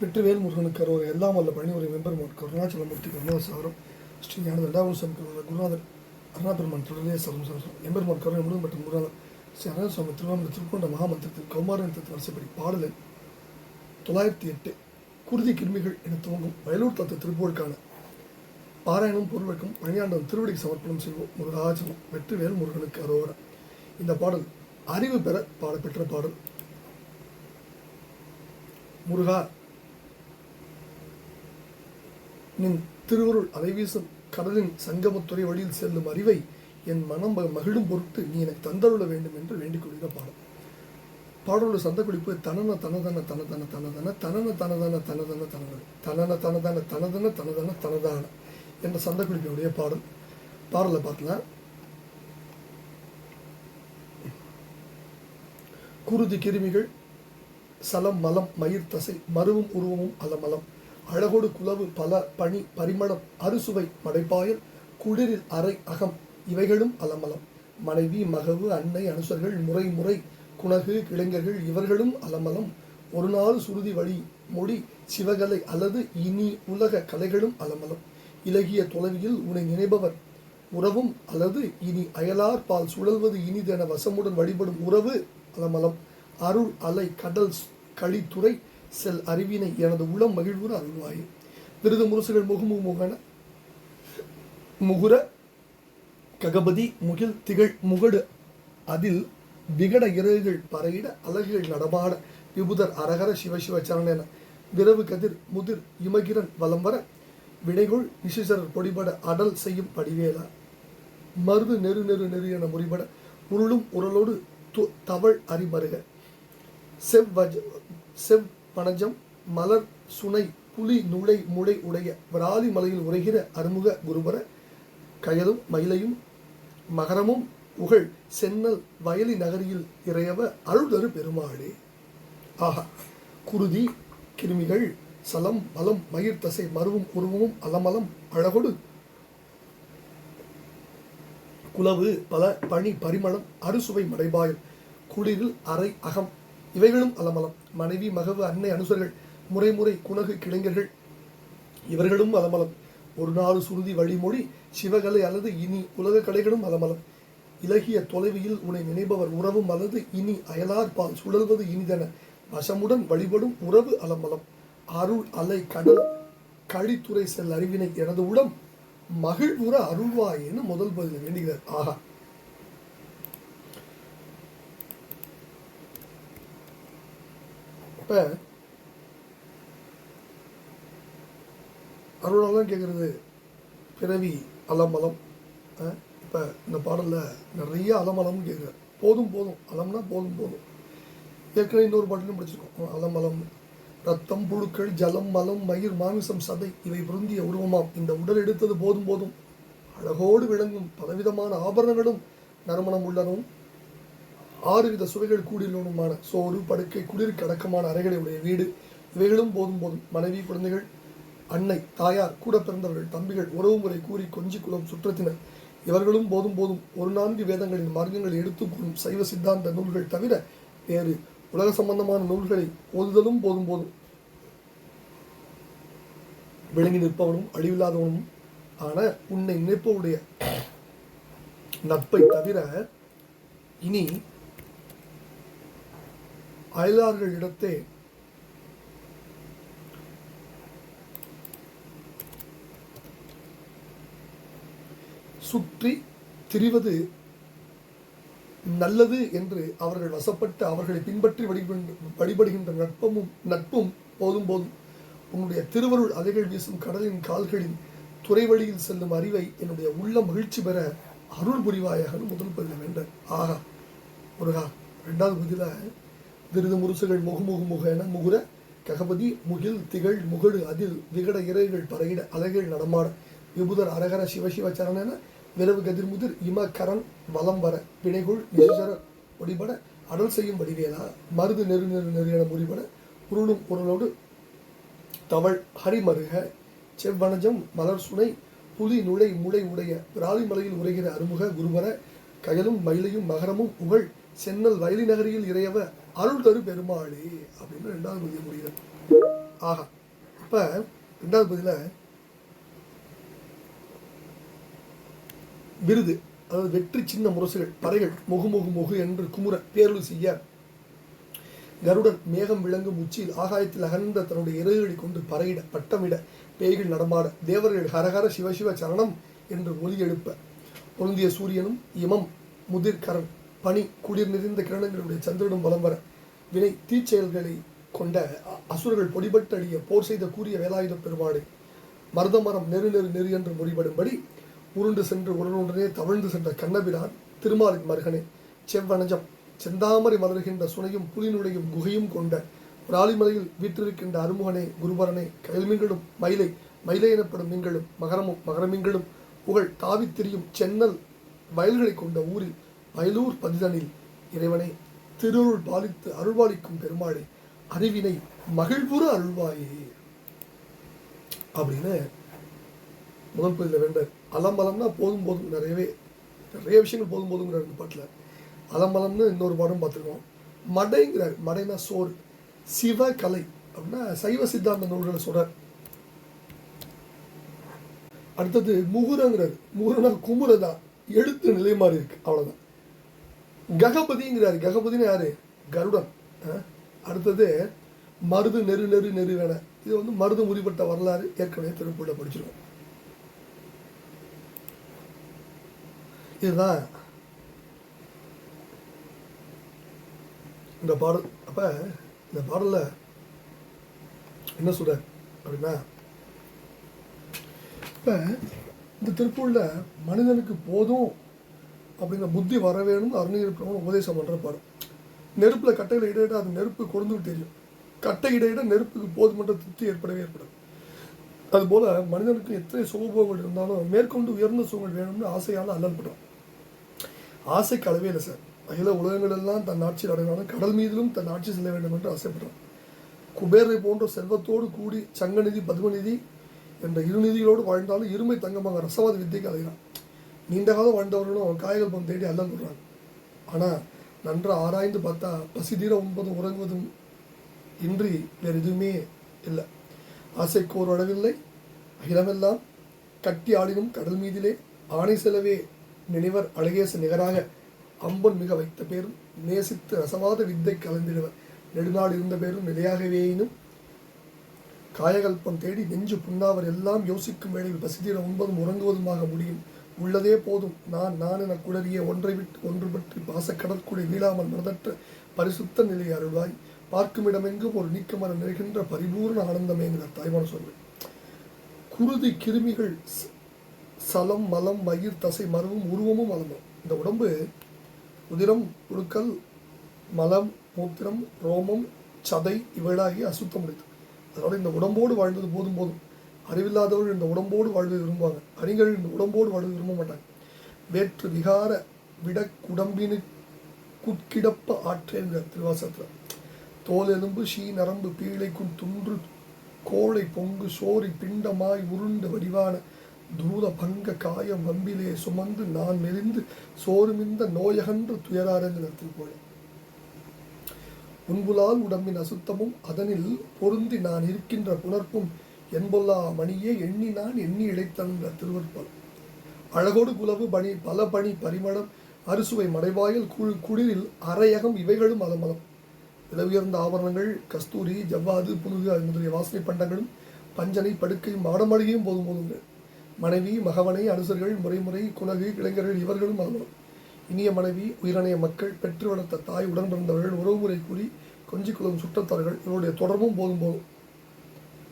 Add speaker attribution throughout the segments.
Speaker 1: வெற்றிவேல் முருகனுக்கு அரோர் எல்லாம் வல்ல பழனிவரை வெம்பெருமான் கருணாச்சலமூர்த்திக்கு அருணாசாரம் ஸ்ரீ ஞான ரெண்டாவது குருநாதர் அருணாபெருமான் தொடரே சரம் சாரம் எம்பெருமான் கருணை முருகன் மற்றும் குருநாதர் ஸ்ரீ அருணாசுவாமி திருவாமூர் திருக்கொண்ட மகாமந்திரத்தில் கௌமாரத்தின் வரிசைப்படி பாடலில் தொள்ளாயிரத்தி எட்டு குருதி கிருமிகள் என துவங்கும் வயலூர் தத்து திருப்போருக்கான பாராயணம் பொருளுக்கும் பணியாண்டம் திருவடிக்கு சமர்ப்பணம் செய்வோம். முருகாச்சலம் வெற்றிவேல் முருகனுக்கு அரோவரம் இந்த பாடல் அறிவு பெற பாடப்பெற்ற பாடல். முருகா நின் திருவருள் அலைவீசும் கடலின் சங்கமத்துறை வழியில் செல்லும் அறிவை என் மனம் மகிழும் பொருட்டு நீ எனக்கு தந்தருள வேண்டும் என்று வேண்டிக் கொள்கிற பாடல் பாடலோட சந்த குறிப்பு தனன தனதன தனதன தனதன தனன தனதன தனதன தனதன தனன தனதன தனதன தனதன தனதான என்ற சந்த குறிப்பினுடைய பாடல். பாடலை பார்க்கலாம். குருதி கிருமிகள் சலம் மலம் மயிர் தசை மருவும் உருவமும் அலமலம். அழகோடு குலவு பல பனி பரிமளம் அறுசுவை மடைப்பாயல் குளிரில் அறை அகம் இவைகளும் அலமலம். மனைவி மகவு அன்னை அனுசர்கள் முறை முறை குணகு கிளைஞர்கள் இவர்களும் அலமலம். ஒரு நாள் சுருதி வழி மொழி சிவகலை அல்லது இனி உலக கலைகளும் அலமலம். இலகிய தொலைவியில் உனை நினைபவர். உறவும் அல்லது இனி அயலார் பால் சுழல்வது இனிதென வசமுடன் வழிபடும் உறவு அலமலம். அருள் அலை கடல் களித்துறை கழித்துறை செல் அறிவினை எனது உள்ளம் மகிழ்வுற அருள்வாயே விருது முரசுகள் முகமு முகன முகுர ககபதி முகில் திகழ் முகடு. அதில் விகட இறகுகள் பறையிட அழகுகள் நடமாட விபுதர் அரகர சிவசிவ என விரவு கதிர் முதிர் இமகிரன் வலம் வர விடைகுள் நிசிசரர் பொடிபட அடல் செய்யும் படிவேலா. மருது நெரு நெரு நெரு என முறிபட உருளும் உரலோடு தவள் தவழ் அறிமருக செவ்வஜ செவ் பனஜம் மலர் சுனை புலி நுழை முளை உடைய விராலி மலையில் உரைகிற அருமுக குருபர கயலும் மயிலையும் மகரமும் புகழ் சென்னல் வயலி நகரியில் இறையவ அருள்தரு பெருமாளே. ஆஹா குருதி கிருமிகள் சலம் பலம் மயிர் தசை மருவும் உருவமும் அலமலம் அழகொடு குலவு பல பனி பரிமளம் அறுசுவை மடைபாயம் குளிரில் அறை அகம் இவைகளும் அலமலம். மனைவி மகவு அன்னை அனுசர்கள் முறை முறை குணகு கிளைஞர்கள். இவர்களும் அலமலம் ஒரு நாள் சுருதி வழிமொழி சிவகலை அல்லது இனி உலக கலைகளும் அலமலம் இலகிய தொலைவியில் உன்னை நினைப்பவர் உறவும் அல்லது இனி அயலார் பால் சுழல்வது இனிதென. வசமுடன் வழிபடும் உறவு அலமலம். அருள் அலை கடல் கழித்துறை செல் அறிவினை எனது உடம் மகிழ்வுற அருள்வாயின்னு முதல் பதில் வேண்டுகிறார். ஆகா. இப்ப அருளாலாம் கேட்குறது பிறவி அலமலம். இப்போ இந்த பாடலில் நிறைய அலமலம்னு கேட்குறாரு. போதும் போதும். அலம்னா போதும் போதும். ஏற்கனவே இன்னொரு பாட்டிலும் படிச்சிருக்கோம். அலமலம் ரத்தம் புழுக்கள் ஜலம் மலம் மயிர் மாமிசம் சதை இவை பொருந்திய உருவமாம். இந்த உடல் எடுத்தது போதும் போதும். அழகோடு விளங்கும் பலவிதமான ஆபரணங்களும் நறுமணம் உள்ளனவும் ஆறு வித சுவைகள் கூடியுள்ளனுமான சோறு படுக்கை குளிர் கடக்கமான அறைகளை உடைய வீடு. இவைகளும் போதும் போதும். மனைவி குழந்தைகள் அன்னை தாயார் கூட பிறந்தவர்கள் தம்பிகள் உறவு முறை கூறி கொஞ்சி குலம் சுற்றத்தினர். இவர்களும் போதும் போதும் ஒரு நான்கு வேதங்களின் மார்க்கங்களை எடுத்துக்கொள்ளும் சைவ சித்தாந்த நூல்கள் தவிர வேறு உலக சம்பந்தமான நூல்களை ஓதுதலும் போதும் போதும். விளங்கி நிற்பவனும் அழிவில்லாதவனும் ஆன உன்னை நினைப்பவுடைய நட்பை தவிர இனி அயலார்களிடத்தே சுற்றி திரிவது நல்லது என்று அவர்கள் வசப்பட்டு அவர்களை பின்பற்றி வழிபடுகின்ற நட்பமும் நட்பும் போதும் போதும். உன்னுடைய திருவருள் அலைகள் வீசும் கடலின் கால்களின் துறை வழியில் செல்லும் அறிவை என்னுடைய உள்ள மகிழ்ச்சி பெற அருள் புரிவாயாக முதல் பதில் வேண்டார் ஆகா முருகா ரெண்டாவது பதிலாக விருது முரசுகள் முகு முகு முக என முகுர ககபதி முகில் திகழ் முகடு அதில் விகட இறைகள் பறையிட அலைகள் நடமாட. விபுதர் அரகர சிவசிவ என விரவு கதிர்முதிர் இம கரண் வலம் வர. பிணைகுள் நிசுசர ஒடிபட அடல் செய்யும் வடிவேலா. மருது நெரு நெரு நெரு என முறிபட உருளும் பொருளோடு தவள் ஹரிமருக செவ்வனஜம் மலர் சுனை புலி நுழை முளை உடைய. விராலிமலையில் உரைகிற அருமுக குருவர கயலும் மயிலையும் மகரமும் புகழ் சென்னல் வயலி நகரியில் இறையவ அருள் தரு பெருமாளே அப்படின்னு ரெண்டாவது பதிய முடிகிறது ஆகா இப்போ ரெண்டாவது பதில விருது அதாவது வெற்றி சின்ன முரசுகள் பறைகள் முகு முகு முகு என்று குமுற பேரொழி செய்ய கருடன் மேகம் விளங்கும் உச்சியில் ஆகாயத்தில் அகன்ற தன்னுடைய இறகுகளை கொண்டு பறையிட பட்டமிட பேய்கள் நடமாட தேவர்கள் ஹரஹர சிவசிவ சரணம் என்று ஒலி எழுப்ப. பொருந்திய சூரியனும் இமம் முதிர்கரன். பனி குளிர் நிறைந்த கிரணங்களுடைய சந்திரனும் வலம் வர வினை தீச்செயல்களை கொண்ட அசுரர்கள் பொடிபட்டடிய போர் செய்த கூறிய வேலாயுத பெருமாடு மருதமரம் நெரு நெரு நெரு என்று முறிபடும்படி உருண்டு சென்று உடனுடனே தவழ்ந்து சென்ற கண்ணபிரான் திருமாலின் மருகனே செவ்வனஜம் செந்தாமரை மலர்கின்ற சுனையும் புலினுடையும் குகையும் கொண்ட ராலிமலையில் வீற்றிருக்கின்ற அருமுகனே குருபரனே கயல்மீன்களும் மயிலை மயிலை எனப்படும் மீன்களும் மகரமும் மகரமீன்களும் புகழ் தாவித் திரியும் சென்னல் வயல்களை கொண்ட ஊரில் வயலூர் பதிதனில் இறைவனை திருருள் பாலித்து அருள்வாளிக்கும் பெருமாளே அறிவினை மகிழ்வுற அருள்வாயே. அப்படின்னு முதல் பதில வேண்டார் அலம்பலம்னா போதும் போதும் நிறையவே நிறைய விஷயங்கள் போதும் போதுங்கிறார் இந்த பாட்டில். அலம்பலம்னு இன்னொரு பாடம் பார்த்துருக்கோம். மடைங்கிறார். மடைனா சோறு. சிவ கலை அப்படின்னா சைவ சித்தாந்த நூல்களை சொல்கிறார் அடுத்தது முகுரங்கிறது முகுரனா குமுறதா. எழுத்து நிலை மாறி இருக்கு. அவ்வளோதான் ககபதிங்கிறாரு. ககபதினு யாரு? கருடன். அடுத்தது மருது நெரு நெரு நெரு வேண இது வந்து மருது முறிப்பட்ட வரலாறு. ஏற்கனவே திருப்பூரில் படிச்சிருக்கோம். இதுதான் இந்த பாடல். அப்ப இந்த பாடல்ல என்ன சொல்ற அப்படின்னா இப்ப இந்த திருப்பூர்ல மனிதனுக்கு போதும் அப்படிங்கிற புத்தி வர வேணும்னு அருணகிரி பிரபு உபதேசம் பண்ற நெருப்பில் நெருப்புல கட்டையில இட இட அது நெருப்பு கொடுந்துட்டு தெரியும். கட்டை இட இட நெருப்புக்கு போதுமன்ற திருப்தி ஏற்படவே ஏற்படும் அதுபோல மனிதனுக்கு எத்தனை சுகபோகங்கள் இருந்தாலும் மேற்கொண்டு உயர்ந்த சுகங்கள் வேணும்னு ஆசையால் அல்லல்படும் ஆசைக்கு அளவே இல்லை சார். அகில உலகங்கள் எல்லாம் தன் ஆட்சியில் அடைந்தாலும் கடல் மீதிலும் தன் ஆட்சி செல்ல வேண்டும் என்று ஆசைப்படுறான். குபேரை போன்ற செல்வத்தோடு கூடி சங்கநிதி பத்மநிதி என்ற இருநிதிகளோடு வாழ்ந்தாலும் இருமை தங்கமாக ரசவாத வித்தைக்கு அலைகிறான். நீண்ட காலம் வாழ்ந்தவர்களும் காயகல்பம் தேடி அல்லல் ஆனால் நன்றாக ஆராய்ந்து பார்த்தா பசி தீர உண்பதும் உறங்குவதும் இன்றி வேறு எதுவுமே இல்லை. ஆசைக்கு ஒரு அளவில்லை அகிலமெல்லாம் கட்டி ஆடினும் கடல் மீதிலே ஆணை செலவே நினைவர் அழகேச நிகராக. அம்பன் மிக வைத்த பேரும் நேசித்து ரசவாத வித்தை கலந்திடுவர். நெடுநாள் இருந்த பேரும் நிலையாகவேயினும் காயகல்பம் தேடி நெஞ்சு புண்ணாவர் எல்லாம் யோசிக்கும் வேளையில் பசிதீர உண்பதும் உறங்குவதுமாக முடியும். உள்ளதே போதும். நான் நான் என குளறிய ஒன்றை விட்டு ஒன்று பற்றி பாசக்கடற்குடை நீளாமல் மனதற்ற பரிசுத்த நிலை அருள்வாய். பார்க்குமிடமெங்கும் ஒரு நீக்கமர நிறைகின்ற பரிபூர்ண ஆனந்தமேங்கிறார் தாய்மான சொல்வேன். குருதி கிருமிகள் சலம் மலம் மயிர் தசை மருவும் உருவமும் மலமும் இந்த உடம்பு உதிரம் உருக்கல் மலம் மூத்திரம் ரோமம் சதை இவைகளாகி அசுத்தம் உடையது அதனால் இந்த உடம்போடு வாழ்ந்தது போதும் போதும். அறிவில்லாதவர்கள் இந்த உடம்போடு வாழ்வை விரும்புவாங்க. அறிஞர்கள் இந்த உடம்போடு வாழ்வை விரும்ப மாட்டாங்க. வேற்று விகார விடக்குடம்பினு குட்கிடப்ப ஆற்றேங்கிற திருவாசத்தில் தோல் எலும்பு ஷீ நரம்பு பீழைக்கும் துன்று கோழை பொங்கு சோறி பிண்டமாய் உருண்ட வடிவான தூத பங்க காயம் வம்பிலே சுமந்து நான் மெலிந்து சோறுமிந்த நோயகன்று துயராரங்கிற திருப்போல உன்புலால் உடம்பின் அசுத்தமும் அதனில் பொருந்தி நான் இருக்கின்ற புணர்ப்பும் என்பொல்லா மணியே எண்ணி நான் எண்ணி இழைத்தன் திருவற்பல் அழகோடு குலவு பணி பல பணி பரிமளம் அறுசுவை மடைவாயில் குழு குளிரில் அரையகம் இவைகளும் அலமலம். விலவுயர்ந்த ஆபரணங்கள் கஸ்தூரி ஜவ்வாது புனுகு முதலிய வாசனை பண்டங்களும் பஞ்சனை படுக்கையும் மாடமளிகையும் போதும் போதுங்கள் மனைவி மகவனை அனுசர்கள் முறைமுறை குணகு இளைஞர்கள் இவர்களும் அலமலம். இனிய மனைவி உயிரணைய மக்கள் பெற்று வளர்த்த தாய் உடன் பிறந்தவர்கள் உறவுமுறை கூறி கொஞ்சிக்குளம் சுற்றத்தார்கள் இவருடைய தொடர்பும் போதும் போதும்.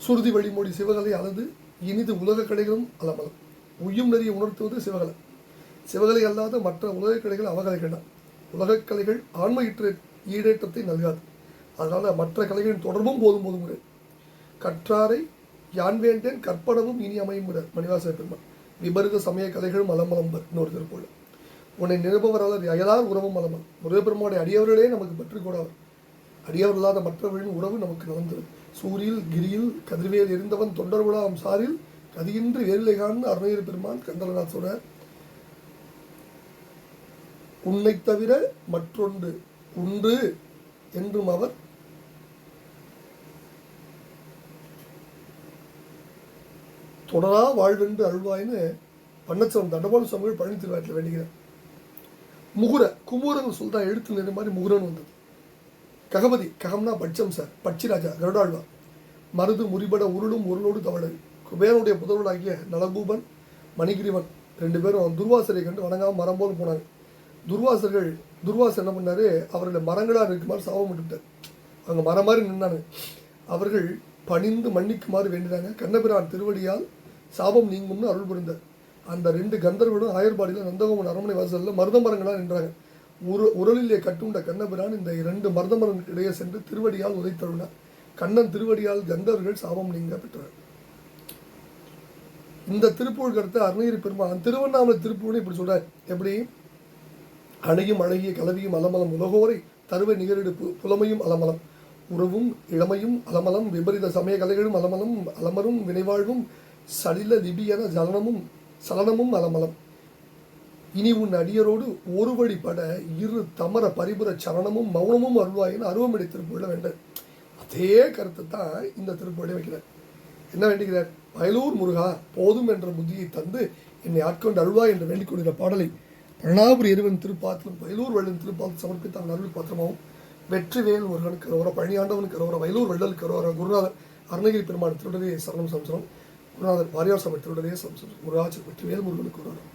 Speaker 1: சுருதி வழிமொழி சிவகலை அல்லது இனிது உலக கலைகளும் அலமலம். உய்யும் நெறியை உணர்த்துவது சிவகலை. சிவகலை அல்லாத மற்ற உலக கலைகள் அவகலைகள்தான் உலகக் கலைகள் ஆன்ம ஈடேற்றத்தை நல்காது. அதனால் மற்ற கலைகளின் தொடர்பும் போதும் போதுங்கிற கற்றாரை யான் வேண்டேன் கற்பனவும் இனி அமையுங்கிறார் மணிவாச பெருமான். விபரீத சமய கலைகளும் அலமலம்பர் இன்னொரு திருப்போல உன்னை நிருபவராளர் அயலார் உறவும் அலமல் முருகப்பெருமானுடைய அடியவர்களே நமக்கு பற்றி அடியவர் இல்லாத மற்றவர்களின் உறவு நமக்கு நடந்தது சூரியில் கிரியில் கதிர்வேல் எரிந்தவன் தொண்டர் விழாம் சாரில் கதியின்றி வேலை காண்ந்து அருணகிரி பெருமான் கந்தரநாத் சொல்றார் உன்னை தவிர மற்றொன்று உண்டு என்றும் அவர் தொடரா வாழ்வென்று அழுவாயின்னு பண்ணச்சவன் தண்டபால சுவாமிகள் பழனி திருவாட்டில் வேண்டுகிறார். முகுர குமுரன் சொல்தான் எழுத்து நிற மாதிரி முகுரன் வந்தது. ககபதி ககம்னா பட்சம் சார் பட்சிராஜா கருடாழ்வா. மருது முறிபட உருளும் உருளோடு தவழல் குபேரனுடைய புதல்வனாகிய நலகூபன் மணிகிரிவன் ரெண்டு பேரும் துர்வாசரை கண்டு வணங்காமல் மரம் போல் போனாங்க. துர்வாசர்கள் துர்வாசர் என்ன பண்ணார்? அவர்களை மரங்களாக இருக்குமாறு சாபம் விட்டுட்டார் அவங்க மரம் மாதிரி நின்னாங்க. அவர்கள் பணிந்து மன்னிக்குமாறு வேண்டினாங்க. கண்ணபிரான் திருவடியால் சாபம் நீங்கும்னு அருள் புரிந்தார். அந்த ரெண்டு கந்தர்வனும் ஆயர்பாடியில் நந்தகோமன் அரண்மனை வாசலில் மருத மரங்களாக நின்றாங்க. உரு உரலிலே கட்டுண்ட கண்ணபிரான் இந்த இரண்டு மருத இடையே சென்று திருவடியால் உதைத்தருளார் கண்ணன் திருவடியால் கந்தர்கள் சாபம் நீங்க பெற்றார் இந்த திருப்பூர் கருத்தை அருணகிரி பெருமான் திருவண்ணாமலை திருப்பூர்னு இப்படி சொல்றார். எப்படி? அணையும் அழகிய கலவியும் அலமலம் உலகோரை தருவ நிகரெடுப்பு புலமையும் அலமலம். உறவும் இளமையும் அலமலம் விபரீத சமய கலைகளும் அலமலம் அலமரும் வினைவாழ்வும் சலில லிபியன ஜலனமும் சலனமும் அலமலம். இனி உன் அடியரோடு ஒரு வழிபட இரு தமர பரிபுர சரணமும் மௌனமும் அருள்வாயின்னு அருவமடை திருப்பொழில வேண்டார் அதே கருத்தை தான் இந்த திருப்பொழில வைக்கிறார். என்ன வேண்டுகிறார்? வயலூர் முருகா போதும் என்ற புத்தியை தந்து என்னை ஆட்கொண்டு அருள்வா என்று வேண்டிக் கொள்கிற பாடலை பழனாபுரி எருவன் திருப்பாத்திரம் வயலூர் வெள்ளன் திருப்பாத்திரம் சமர்ப்பித்த அவன் அருள் பாத்திரமாகவும் வெற்றிவேல் முருகனுக்கு கரோர பழனியாண்டவனுக்கு கரோர வயலூர் வெள்ளல் கரோர குருநாதர் அருணகிரி பெருமாள் திருடரே சரணம் சம்சரம் குருநாதர் வாரியார் சபை திருடரே சம்சரம் முருகாச்சல் வெற்றிவேல் முருகனுக்கு கரோரம்